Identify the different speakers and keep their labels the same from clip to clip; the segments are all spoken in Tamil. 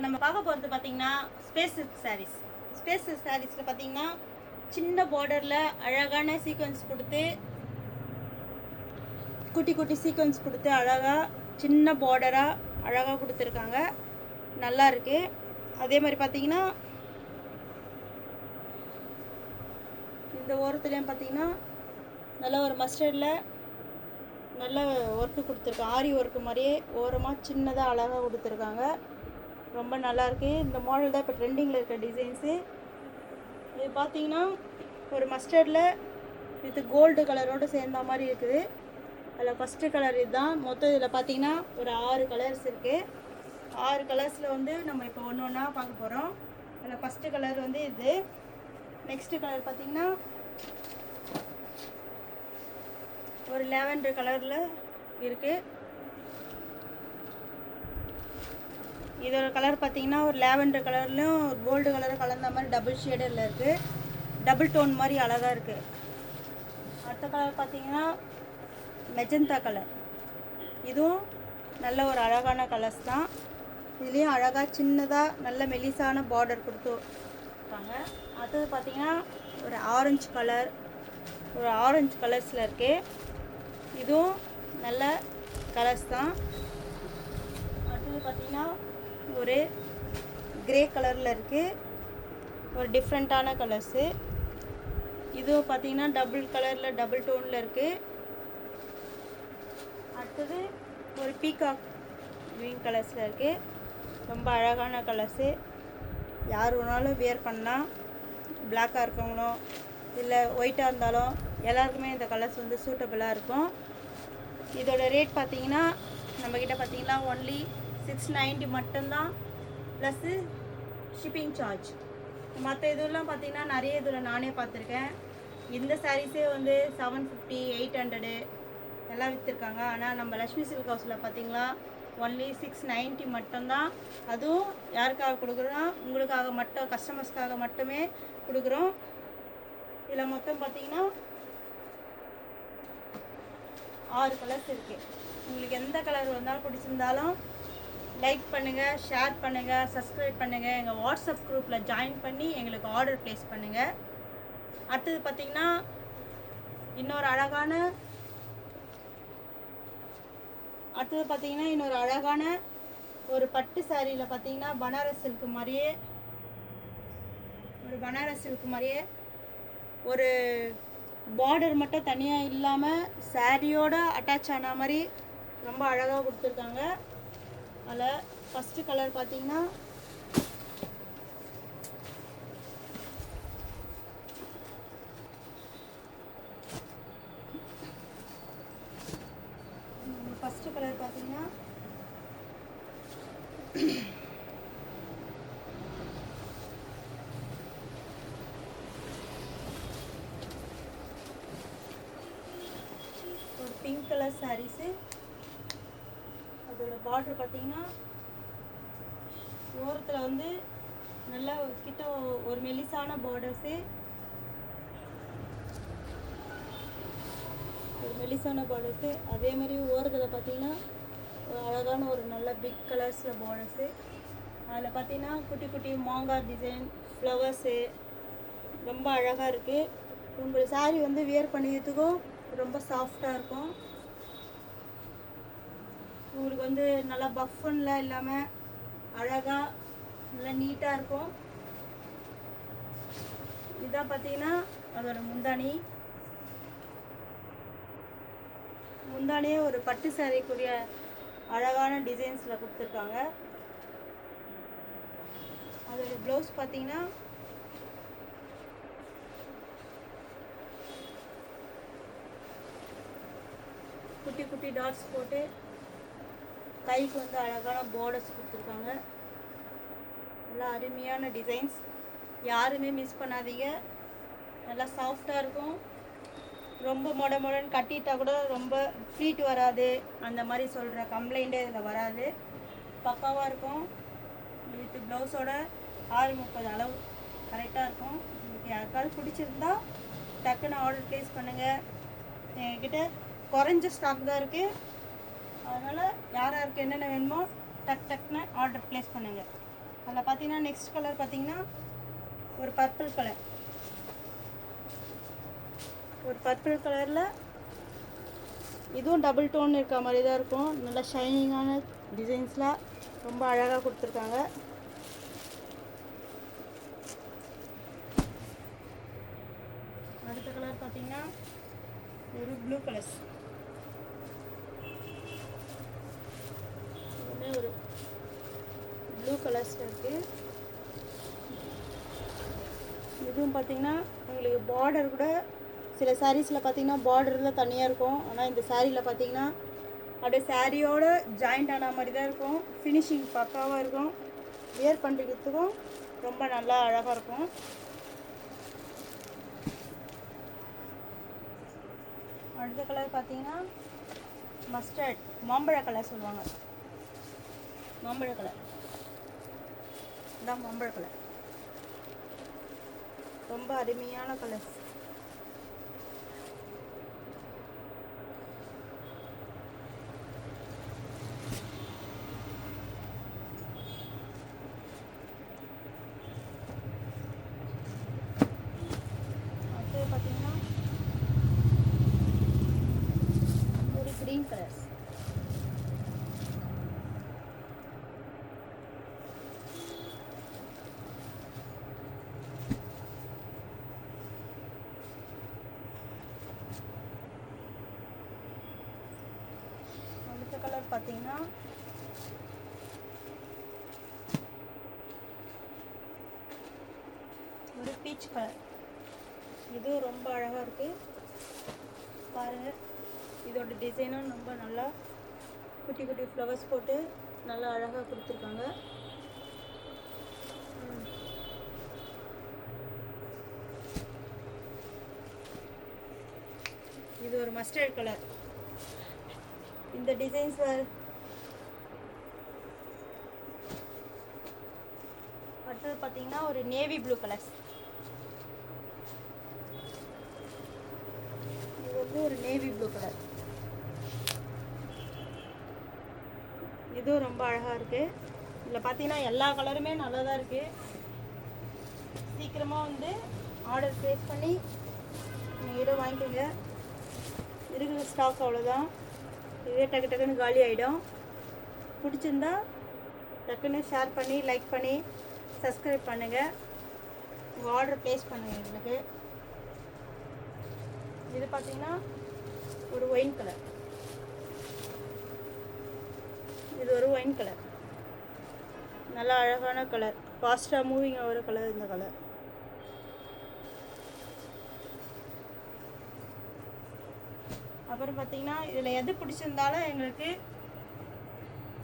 Speaker 1: இப்போ நம்ம பார்க்க போகிறது பார்த்தீங்கன்னா ஸ்பேஸ் சாரீஸ் ஸ்பேஸ் சாரீஸில் பார்த்தீங்கன்னா சின்ன பார்டரில் அழகான சீக்வன்ஸ் கொடுத்து குட்டி குட்டி சீக்வன்ஸ் கொடுத்து அழகாக சின்ன பார்டராக அழகாக கொடுத்துருக்காங்க. நல்லா இருக்கு. அதே மாதிரி பார்த்தீங்கன்னா இந்த ஓரத்துலேயும் பார்த்தீங்கன்னா நல்ல ஒரு மஸ்டர்டில் நல்ல ஒர்க்கு கொடுத்துருக்காங்க ஆரி ஒர்க்கு மாதிரியே ஓரமாக சின்னதாக அழகாக கொடுத்துருக்காங்க. ரொம்ப நல்லாயிருக்கு. இந்த மாடல் தான் இப்போ ட்ரெண்டிங்கில் இருக்க டிசைன்ஸு இது பார்த்தீங்கன்னா ஒரு மஸ்டர்டில் வித் கோல்டு கலரோடு சேர்ந்த மாதிரி இருக்குது. அதில் ஃபஸ்ட்டு கலர் இதுதான். மொத்தம் இதில் பார்த்தீங்கன்னா ஒரு ஆறு கலர்ஸ் இருக்குது ஆறு கலர்ஸில் வந்து நம்ம இப்போ ஒன்று ஒன்றா பார்க்க போகிறோம் அதில் ஃபஸ்ட்டு கலர் வந்து இது. நெக்ஸ்ட்டு கலர் பார்த்தீங்கன்னா ஒரு லேவண்டர் கலரில் இருக்குது இதோட கலர் பார்த்தீங்கன்னா ஒரு லேவண்டர் கலர்லையும் ஒரு கோல்டு கலர் கலந்த மாதிரி டபுள் ஷேடில் இருக்குது டபுள் டோன் மாதிரி அழகாக இருக்குது அடுத்த கலர் பார்த்தீங்கன்னா மெஜந்தா கலர் இதுவும் நல்ல ஒரு அழகான கலர்ஸ் தான். இதுலேயும் அழகாக சின்னதாக நல்ல மெலிசான பார்டர் கொடுத்து இருக்காங்க. அடுத்தது பார்த்தீங்கன்னா ஒரு ஆரஞ்சு கலர் ஒரு ஆரஞ்சு கலர்ஸில் இருக்குது இதுவும் நல்ல கலர்ஸ் தான். அடுத்தது பார்த்தீங்கன்னா ஒரு கிரே கலரில் இருக்குது ஒரு டிஃப்ரெண்ட்டான கலர்ஸு இதுவும் பார்த்தீங்கன்னா டபுள் கலரில் டபுள் டோனில் இருக்குது அடுத்தது ஒரு பீகாக் க்ரீன் கலர்ஸில் இருக்குது ரொம்ப அழகான கலர்ஸு யார் வேணாலும் வியர் பண்ணலாம். பிளாக்காக இருக்கவங்களும் இல்லை ஒயிட்டாக இருந்தாலும் எல்லாருக்குமே இந்த கலர்ஸ் வந்து சூட்டபுளாக இருக்கும். இதோட ரேட் பார்த்தீங்கன்னா நம்மக்கிட்ட பார்த்தீங்கன்னா ஒன்லி சிக்ஸ் நைன்ட்டி மட்டும்தான் ப்ளஸ்ஸு ஷிப்பிங் சார்ஜ் மற்ற இதுலாம் பார்த்தீங்கன்னா நிறைய இதில் நானே பார்த்துருக்கேன் இந்த சாரீஸே வந்து செவன் ஃபிஃப்டி எயிட் ஹண்ட்ரடு எல்லாம் விற்றுருக்காங்க ஆனால் நம்ம லக்ஷ்மி சில்க் ஹவுஸில் பார்த்தீங்களா ஒன்லி சிக்ஸ் நைன்ட்டி மட்டும்தான். அதுவும் யாருக்காக கொடுக்குறோன்னா உங்களுக்காக மட்டும் கஸ்டமர்ஸ்க்காக மட்டுமே கொடுக்குறோம். இதில் மொத்தம் பார்த்தீங்கன்னா ஆறு கலர்ஸ் இருக்குது உங்களுக்கு எந்த கலர் வந்தாலும் பிடிச்சிருந்தாலும் லைக் பண்ணுங்கள் ஷேர் பண்ணுங்கள் சப்ஸ்கிரைப் பண்ணுங்கள் எங்கள் வாட்ஸ்அப் குரூப்பில் ஜாயின் பண்ணி எங்களுக்கு ஆர்டர் ப்ளேஸ் பண்ணுங்கள் அடுத்தது பார்த்தீங்கன்னா இன்னொரு அழகான அடுத்தது பார்த்தீங்கன்னா இன்னொரு அழகான ஒரு பட்டு சாரியில் பார்த்தீங்கன்னா பனாரஸ் சில்க் மாதிரியே ஒரு பனாரஸ் சில்க் மாதிரியே ஒரு பார்டர் மட்டும் தனியாக இல்லாமல் சாரியோடு அட்டாச் ஆன மாதிரி ரொம்ப அழகாக கொடுத்துருக்காங்க. அதில் ஃபஸ்ட்டு கலர் பார்த்தீங்கன்னா ஃபஸ்ட்டு கலர் பார்த்தீங்கன்னா ஒரு பிங்க் கலர் சாரீஸு அதோட பார்டர் பார்த்தீங்கன்னா ஓரத்தில் வந்து நல்லா கிட்ட ஒரு மெலிசான பார்டர்ஸு ஒரு மெலிசான பார்டர்ஸு அதே மாதிரி ஓரத்தில் பார்த்தீங்கன்னா ஒரு அழகான ஒரு நல்ல பிக் கலர்ஸில் பார்டர்ஸு அதில் பார்த்தீங்கன்னா குட்டி குட்டி மாங்காய் டிசைன் ஃப்ளவர்ஸு ரொம்ப அழகாக இருக்குது உங்கள் சாரீ வந்து வியர் பண்ணிக்கிறதுக்கும் ரொம்ப சாஃப்டாக இருக்கும். உங்களுக்கு வந்து நல்லா பஃபன்லாம் இல்லாமல் அழகாக நல்லா நீட்டாக இருக்கும். இதான் பார்த்தீங்கன்னா அதோட முந்தானி முந்தானே ஒரு பட்டு சாரிக்குரிய அழகான டிசைன்ஸில் கொடுத்துருக்காங்க. அதோட ப்ளவுஸ் பார்த்தீங்கன்னா குட்டி குட்டி டாட்ஸ் போட்டு கைக்கு வந்து அழகான பார்டர்ஸ் கொடுத்துருக்காங்க. நல்லா அருமையான டிசைன்ஸ் யாருமே மிஸ் பண்ணாதீங்க. நல்லா சாஃப்டாக இருக்கும். ரொம்ப மொட மொடன்னு கட்டிட்டா கூட ரொம்ப ஃப்ளீட் வராது. அந்த மாதிரி சொல்கிற கம்ப்ளைண்ட்டே இதில் வராது. பக்காவாக இருக்கும். வித் ப்ளவுஸோட ஆறு முப்பது அளவு. கரெக்டாக இருக்கும். உங்களுக்கு யாருக்காவது பிடிச்சிருந்தா டக்குன்னு ஆர்டர் ப்ளேஸ் பண்ணுங்கள் எங்ககிட்ட குறைஞ்ச ஸ்டாக் தான் இருக்குது அதனால் யார் யாருக்கு என்னென்ன வேணுமோ டக் டக்குன்னு ஆர்டர் ப்ளேஸ் பண்ணுங்கள் அதில் பார்த்தீங்கன்னா நெக்ஸ்ட் கலர் பார்த்தீங்கன்னா ஒரு பர்பிள் கலர் ஒரு பர்பிள் கலரில் இதுவும் டபுள் டோன் இருக்க மாதிரி தான் இருக்கும். நல்லா ஷைனிங்கான டிசைன்ஸ்லாம் ரொம்ப அழகாக கொடுத்துருக்காங்க. அடுத்த கலர் பார்த்தீங்கன்னா ஒரு ப்ளூ கலர்ஸ் எல்லாமே ஒரு ப்ளூ கலர்ஸில் இருக்குது இதுவும் பார்த்தீங்கன்னா உங்களுக்கு பார்டர் கூட சில சாரீஸில் பார்த்தீங்கன்னா பார்டரில் தனியாக இருக்கும். ஆனால் இந்த சாரியில் பார்த்தீங்கன்னா அப்படியே சாரியோட ஜாயிண்ட் ஆன மாதிரி தான் இருக்கும். ஃபினிஷிங் பக்காவாக இருக்கும். வியர் பண்ணுறதுக்கும் ரொம்ப நல்லா அழகாக இருக்கும். அடுத்த கலர் பார்த்தீங்கன்னா மஸ்டர்ட் மாம்பழ கலர் சொல்லுவாங்க. மாம்பழ கலர். இதான் மாம்பழ கலர். ரொம்ப அருமையான கலர்ஸ் அடுத்தது பார்த்தீங்கன்னா ஒரு க்ரீன் கலர்ஸ் அடுத்த கலர் பார்த்தீங்கன்னா ஒரு பீச் கலர் இதுவும் ரொம்ப அழகாக இருக்குது பாருங்கள் இதோட டிசைனும் ரொம்ப நல்லா. குட்டி குட்டி ஃப்ளவர்ஸ் போட்டு நல்லா அழகாக கொடுத்துருக்காங்க. இது ஒரு மஸ்டர்ட் கலர் இந்த டிசைன்ஸ் அடுத்தது பார்த்தீங்கன்னா ஒரு நேவி ப்ளூ கலர்ஸ் இது வந்து ஒரு நேவி ப்ளூ கலர் இதுவும் ரொம்ப அழகாக இருக்குது இதில் பார்த்தீங்கன்னா எல்லா கலருமே நல்லா தான் இருக்குது சீக்கிரமாக வந்து ஆர்டர் ப்ளேஸ் பண்ணி நீங்கள் இடம் வாங்கிக்கோங்க. இருக்கிற ஸ்டாக் அவ்வளோதான் இதே டக்கு டக்குன்னு காலி ஆகிடும் பிடிச்சிருந்தா டக்குன்னு ஷேர் பண்ணி லைக் பண்ணி சப்ஸ்கிரைப் பண்ணுங்கள் உங்கள் ஆர்டர் ப்ளேஸ் பண்ணுங்கள் எங்களுக்கு. இது பார்த்தீங்கன்னா ஒரு ஒயின் கலர் இது ஒரு ஒயின் கலர் நல்லா அழகான கலர் ஃபாஸ்ட்டாக மூவிங் ஆகிற கலர் இந்த கலர் அப்புறம் பார்த்தீங்கன்னா இதில் எது பிடிச்சிருந்தாலும் எங்களுக்கு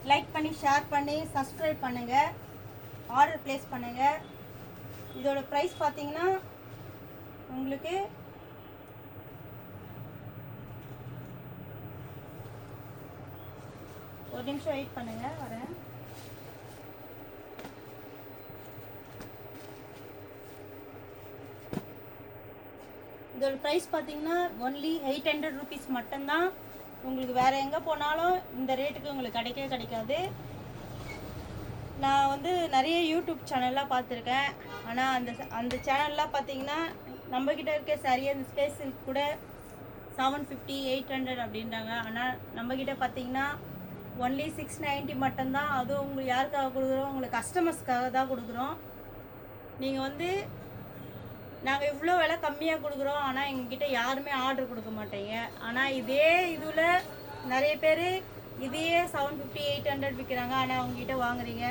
Speaker 1: லைக் பண்ணி ஷேர் பண்ணி சப்ஸ்கிரைப் பண்ணுங்கள் ஆர்டர் ப்ளேஸ் பண்ணுங்கள் இதோட ப்ரைஸ் பார்த்தீங்கன்னா உங்களுக்கு ஒரு நிமிஷம் வெயிட் பண்ணுங்க வரேன். இதோட ப்ரைஸ் பார்த்தீங்கன்னா ஒன்லி எயிட் ஹண்ட்ரட் ருபீஸ் மட்டும்தான். உங்களுக்கு வேறு எங்கே போனாலும் இந்த ரேட்டுக்கு உங்களுக்கு கிடைக்கவே கிடைக்காது. நான் வந்து நிறைய யூடியூப் சேனல்லாம் பார்த்துருக்கேன். ஆனால் அந்த அந்த சேனல்லாம் பார்த்தீங்கன்னா நம்மக்கிட்ட இருக்க சரியாக இந்த ஸ்பேஸ் கூட செவன் ஃபிஃப்டி எயிட் ஹண்ட்ரட் அப்படின்றாங்க. ஆனால் நம்மக்கிட்ட பார்த்தீங்கன்னா ஒன்லி சிக்ஸ் நைன்ட்டி மட்டும்தான். அதுவும் உங்களுக்கு யாருக்காக கொடுக்குறோம்? உங்களுக்கு கஸ்டமர்ஸ்க்காக தான் கொடுக்குறோம். நீங்கள் வந்து நாங்கள் இவ்வளோ விலை கம்மியாக கொடுக்குறோம். ஆனால் எங்ககிட்ட யாருமே ஆர்டர் கொடுக்க மாட்டீங்க. ஆனால் இதே இதில் நிறைய பேர் இதையே செவன் ஃபிஃப்டி எயிட் ஹண்ட்ரட் விற்கிறாங்க ஆனால் அவங்ககிட்ட வாங்குறீங்க.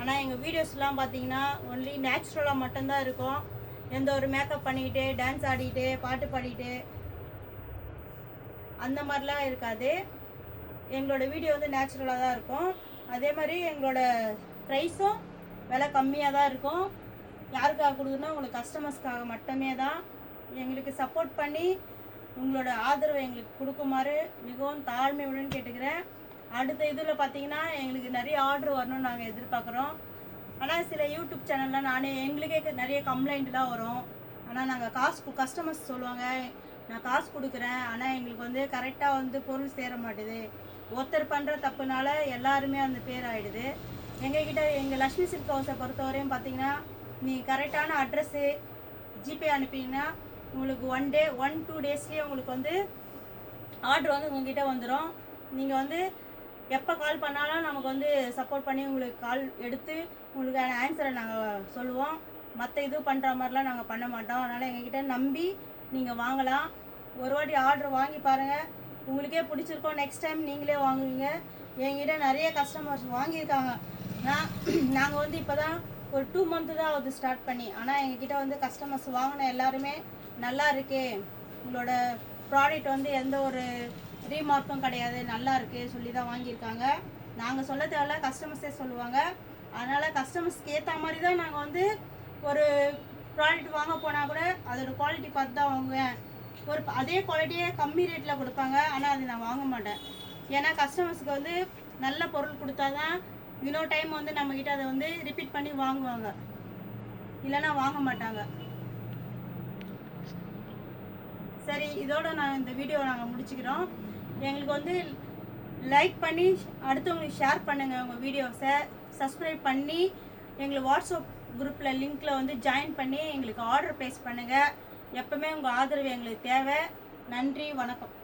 Speaker 1: ஆனால் எங்கள் வீடியோஸ்லாம் பார்த்தீங்கன்னா ஒன்லி நேச்சுரலாக மட்டும்தான் இருக்கும். எந்த ஒரு மேக்கப் பண்ணிக்கிட்டு டான்ஸ் ஆடிக்கிட்டு பாட்டு பாடிக்கிட்டு அந்த மாதிரிலாம் இருக்காது. எங்களோட வீடியோ வந்து நேச்சுரலாக தான் இருக்கும். அதே மாதிரி எங்களோட ப்ரைஸும் விலை கம்மியாக தான் இருக்கும். யாருக்காக கொடுக்குறோன்னா உங்களுக்கு கஸ்டமர்ஸ்க்காக மட்டுமே தான் எங்களுக்கு சப்போர்ட் பண்ணி உங்களோட ஆதரவை எங்களுக்கு கொடுக்குமாறு மிகவும் தாழ்மையுடன் கேட்டுக்கிறேன். அடுத்த இதில் பார்த்தீங்கன்னா எங்களுக்கு நிறைய ஆர்டர் வரணும்னு நாங்கள் எதிர்பார்க்குறோம். ஆனால் சில யூடியூப் சேனலில் நானே எங்களுக்கே நிறைய கம்ப்ளைண்ட்லாம் வரும். ஆனால் நாங்கள் காசு கஸ்டமர்ஸ் சொல்லுவாங்க நான் காசு கொடுக்குறேன் ஆனால் எங்களுக்கு வந்து கரெக்டாக வந்து பொருள் சேர மாட்டேது. ஒருத்தர் பண்ணுற தப்புனால எல்லாருமே அந்த பேர் ஆயிடுது. எங்ககிட்ட எங்கள் லக்ஷ்மி சில்க் ஹவுஸை பொறுத்தவரையும் பார்த்தீங்கன்னா நீ கரெக்டான அட்ரஸ்ஸு ஜிபே அனுப்பிங்கன்னா உங்களுக்கு ஒன் டே ஒன் டூ டேஸ்லேயே உங்களுக்கு வந்து ஆர்டர் வந்து உங்ககிட்ட வந்துடும் நீங்கள் வந்து எப்போ கால் பண்ணாலும் நமக்கு வந்து சப்போர்ட் பண்ணி உங்களுக்கு கால் எடுத்து உங்களுக்கான ஆன்சரை நாங்கள் சொல்லுவோம். மற்ற இது பண்ணுற மாதிரிலாம் நாங்கள் பண்ண மாட்டோம். அதனால் எங்ககிட்ட நம்பி நீங்கள் வாங்கலாம். ஒரு வாட்டி ஆர்டர் வாங்கி பாருங்கள் உங்களுக்கே பிடிச்சிருக்கோம். நெக்ஸ்ட் டைம் நீங்களே வாங்குவீங்க. என்கிட்ட நிறைய கஸ்டமர்ஸ் வாங்கியிருக்காங்க. நான் நாங்கள் வந்து இப்போ தான் ஒரு டூ மந்த்து தான் ஆகுது ஸ்டார்ட் பண்ணி. ஆனால் எங்ககிட்ட வந்து கஸ்டமர்ஸ் வாங்கின எல்லாருமே நல்லா இருக்கே. உங்களோட ப்ராடக்ட் வந்து எந்த ஒரு ரீமார்க்கும் கிடையாது. நல்லா இருக்கு சொல்லி தான் வாங்கியிருக்காங்க. நாங்கள் சொல்ல தேவையில்ல கஸ்டமர்ஸே சொல்லுவாங்க. அதனால் கஸ்டமர்ஸ்க்கு ஏற்ற மாதிரி தான் நாங்கள் வந்து ஒரு ப்ராடக்ட் வாங்க போனால் கூட அதோட குவாலிட்டி பார்த்து தான் வாங்குவேன். ஒரு அதே குவாலிட்டியே கம்மி ரேட்டில் கொடுப்பாங்க. ஆனால் அது நான் வாங்க மாட்டேன். ஏன்னா கஸ்டமர்ஸுக்கு வந்து நல்ல பொருள் கொடுத்தா தான் இன்னொரு டைம் வந்து நம்மக்கிட்ட அதை வந்து ரிப்பீட் பண்ணி வாங்குவாங்க. இல்லைன்னா வாங்க மாட்டாங்க. சரி இதோட நான் இந்த வீடியோ நாங்கள் முடிச்சுக்கிறோம். எங்களுக்கு வந்து லைக் பண்ணி அடுத்தவங்களுக்கு ஷேர் பண்ணுங்கள் உங்கள் வீடியோஸை சப்ஸ்கிரைப் பண்ணி எங்களுக்கு வாட்ஸ்அப் குரூப்பில் லிங்க்கில் வந்து ஜாயின் பண்ணி எங்களுக்கு ஆர்டர் ப்ளேஸ் பண்ணுங்கள் எப்பவுமே உங்கள் ஆதரவு எங்களுக்கு தேவை. நன்றி வணக்கம்.